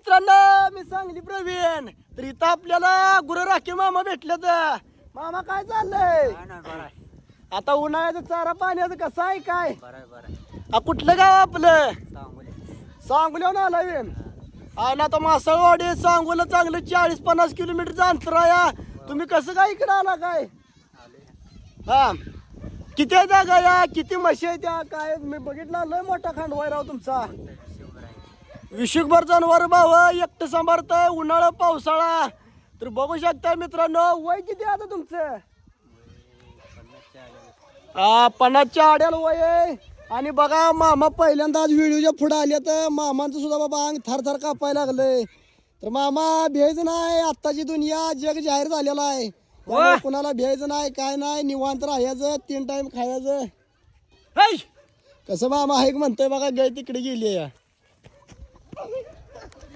मित्रांनो मी सांगली प्रवीण. तर इथं आपल्याला गुरु राखी मामा भेटलेत मामा काय चाललंय? आता उन्हाळ्याचं चारा पाण्याचं कसं आहे काय? आ, कुठलं गाव आपलं? सांगलीहून आलाय बे. आणि आता मासळवाडी सांगूला चांगलं चाळीस पन्नास किलोमीटरचं अंतर आहे तुम्ही कसं काय इकडे आला काय? हा. किती आहे जागा या? किती म्हशी आहे त्या? काय? मी बघितला लय मोठा खांडवा आहे राव तुमचा. विशुकभर जनावर भाव एकटं सांभाळतंय उन्हाळा पावसाळा. तर बघू शकता मित्रांनो वय किती आहे आता तुमचं? हा पन्नासच्या आड्याला वय आहे. आणि बघा मामा पहिल्यांदा आज व्हिडिओच्या पुढे आले तर मामांचं सुद्धा बाबा अंग थर थर कापायला लागलंय. तर मामा भ्यायचं नाही आत्ताची दुनिया जग जाहीर झालेला आहे. कुणाला भ्यायचं नाही काय नाही निवांत राहायचं तीन टाइम खायचं. कसं मामा एक म्हणतोय बघा गाय तिकडे गेली आहे.